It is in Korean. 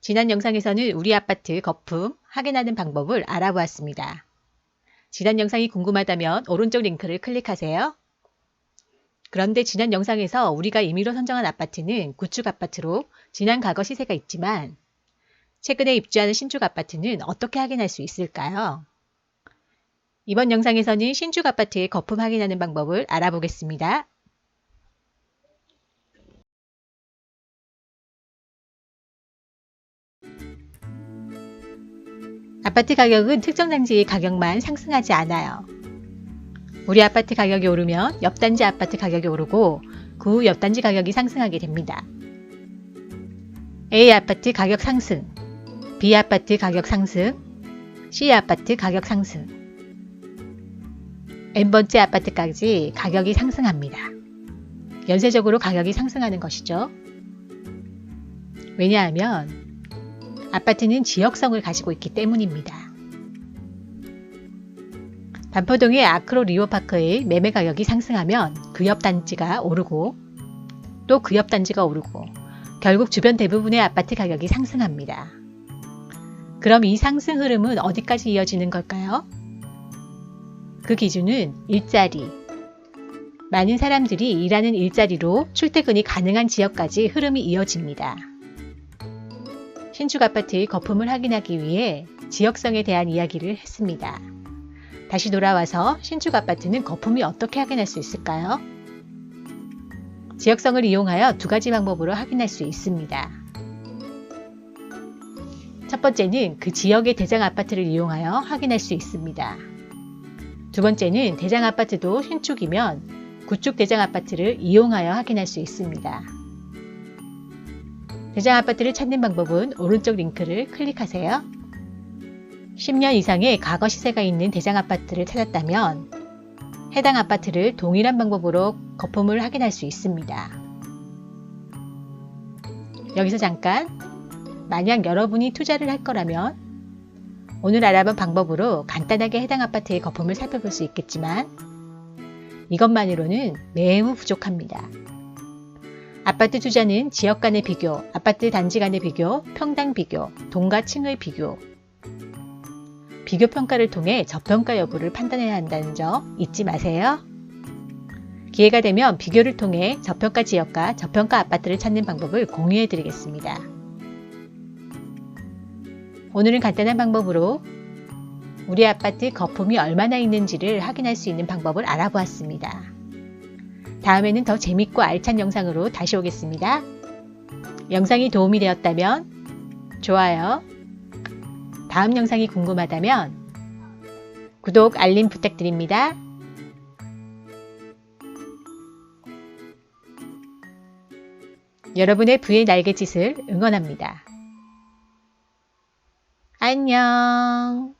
지난 영상에서는 우리 아파트 거품 확인하는 방법을 알아보았습니다. 지난 영상이 궁금하다면 오른쪽 링크를 클릭하세요. 그런데 지난 영상에서 우리가 임의로 선정한 아파트는 구축 아파트로 지난 과거 시세가 있지만 최근에 입주하는 신축 아파트는 어떻게 확인할 수 있을까요? 이번 영상에서는 신축 아파트의 거품 확인하는 방법을 알아보겠습니다. 아파트 가격은 특정 단지의 가격만 상승하지 않아요. 우리 아파트 가격이 오르면 옆 단지 아파트 가격이 오르고 그 후 옆 단지 가격이 상승하게 됩니다. A 아파트 가격 상승, B 아파트 가격 상승, C 아파트 가격 상승, N번째 아파트까지 가격이 상승합니다. 연쇄적으로 가격이 상승하는 것이죠. 왜냐하면 아파트는 지역성을 가지고 있기 때문입니다. 반포동의 아크로 리오파크의 매매 가격이 상승하면 그 옆 단지가 오르고 또 그 옆 단지가 오르고 결국 주변 대부분의 아파트 가격이 상승합니다. 그럼 이 상승 흐름은 어디까지 이어지는 걸까요? 그 기준은 일자리. 많은 사람들이 일하는 일자리로 출퇴근이 가능한 지역까지 흐름이 이어집니다. 신축 아파트의 거품을 확인하기 위해 지역성에 대한 이야기를 했습니다. 다시 돌아와서 신축 아파트는 거품이 어떻게 확인할 수 있을까요? 지역성을 이용하여 두 가지 방법으로 확인할 수 있습니다. 첫 번째는 그 지역의 대장 아파트를 이용하여 확인할 수 있습니다. 두 번째는 대장 아파트도 신축이면 구축 대장 아파트를 이용하여 확인할 수 있습니다. 대장 아파트를 찾는 방법은 오른쪽 링크를 클릭하세요. 10년 이상의 과거 시세가 있는 대장 아파트를 찾았다면 해당 아파트를 동일한 방법으로 거품을 확인할 수 있습니다. 여기서 잠깐 만약 여러분이 투자를 할 거라면 오늘 알아본 방법으로 간단하게 해당 아파트의 거품을 살펴볼 수 있겠지만 이것만으로는 매우 부족합니다. 아파트 투자는 지역 간의 비교, 아파트 단지 간의 비교, 평당 비교, 동과 층의 비교, 비교 평가를 통해 저평가 여부를 판단해야 한다는 점 잊지 마세요. 기회가 되면 비교를 통해 저평가 지역과 저평가 아파트를 찾는 방법을 공유해 드리겠습니다. 오늘은 간단한 방법으로 우리 아파트 거품이 얼마나 있는지를 확인할 수 있는 방법을 알아보았습니다. 다음에는 더 재밌고 알찬 영상으로 다시 오겠습니다. 영상이 도움이 되었다면 좋아요, 다음 영상이 궁금하다면 구독, 알림 부탁드립니다. 여러분의 부의 날개짓을 응원합니다. 안녕.